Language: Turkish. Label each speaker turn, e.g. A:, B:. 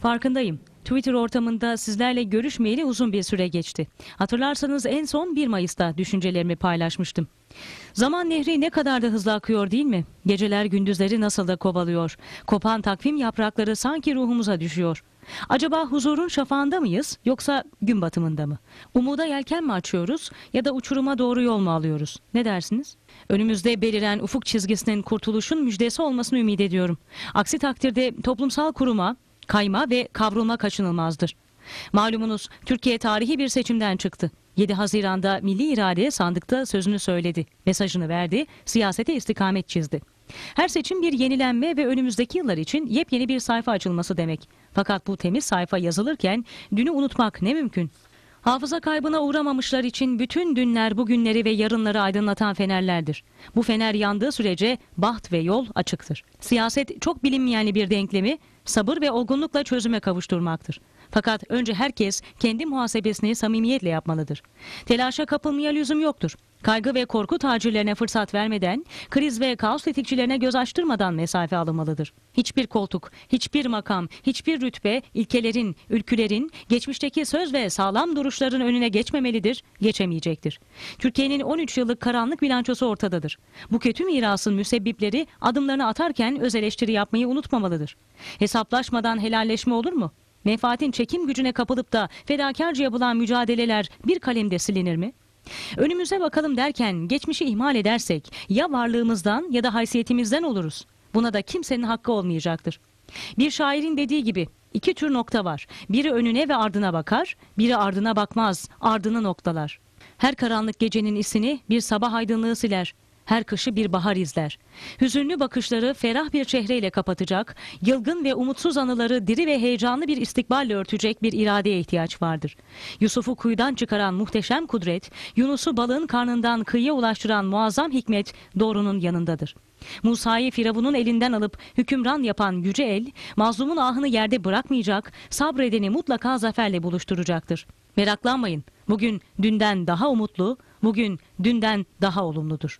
A: Farkındayım. Twitter ortamında sizlerle görüşmeyeli uzun bir süre geçti. Hatırlarsanız en son 1 Mayıs'ta düşüncelerimi paylaşmıştım. Zaman nehri ne kadar da hızlı akıyor değil mi? Geceler gündüzleri nasıl da kovalıyor. Kopan takvim yaprakları sanki ruhumuza düşüyor. Acaba huzurun şafağında mıyız yoksa gün batımında mı? Umuda yelken mi açıyoruz ya da uçuruma doğru yol mu alıyoruz? Ne dersiniz? Önümüzde beliren ufuk çizgisinin kurtuluşun müjdesi olmasını ümit ediyorum. Aksi takdirde toplumsal kuruma, kayma ve kavrulma kaçınılmazdır. Malumunuz Türkiye tarihi bir seçimden çıktı. 7 Haziran'da milli irade sandıkta sözünü söyledi, mesajını verdi, siyasete istikamet çizdi. Her seçim bir yenilenme ve önümüzdeki yıllar için yepyeni bir sayfa açılması demek. Fakat bu temiz sayfa yazılırken dünü unutmak ne mümkün? Hafıza kaybına uğramamışlar için bütün dünler bugünleri ve yarınları aydınlatan fenerlerdir. Bu fener yandığı sürece baht ve yol açıktır. Siyaset çok bilinmeyenli bir denklemi sabır ve olgunlukla çözüme kavuşturmaktır. Fakat önce herkes kendi muhasebesini samimiyetle yapmalıdır. Telaşa kapılmaya lüzum yoktur. Kaygı ve korku tacirlerine fırsat vermeden, kriz ve kaos tetikçilerine göz açtırmadan mesafe alınmalıdır. Hiçbir koltuk, hiçbir makam, hiçbir rütbe ilkelerin, ülkülerin, geçmişteki söz ve sağlam duruşların önüne geçmemelidir, geçemeyecektir. Türkiye'nin 13 yıllık karanlık bilançosu ortadadır. Bu kötü mirasın müsebbipleri adımlarını atarken öz eleştiri yapmayı unutmamalıdır. Hesaplaşmadan helalleşme olur mu? Menfaatin çekim gücüne kapılıp da fedakarca yapılan mücadeleler bir kalemde silinir mi? Önümüze bakalım derken geçmişi ihmal edersek ya varlığımızdan ya da haysiyetimizden oluruz. Buna da kimsenin hakkı olmayacaktır. Bir şairin dediği gibi iki tür nokta var. Biri önüne ve ardına bakar, biri ardına bakmaz, ardını noktalar. Her karanlık gecenin isini bir sabah aydınlığı siler. Her kışı bir bahar izler. Hüzünlü bakışları ferah bir çehreyle kapatacak, yılgın ve umutsuz anıları diri ve heyecanlı bir istikballe örtecek bir iradeye ihtiyaç vardır. Yusuf'u kuyudan çıkaran muhteşem kudret, Yunus'u balığın karnından kıyıya ulaştıran muazzam hikmet doğrunun yanındadır. Musa'yı Firavun'un elinden alıp hükümran yapan yüce el, mazlumun ahını yerde bırakmayacak, sabredeni mutlaka zaferle buluşturacaktır. Meraklanmayın, bugün dünden daha umutlu, bugün dünden daha olumludur.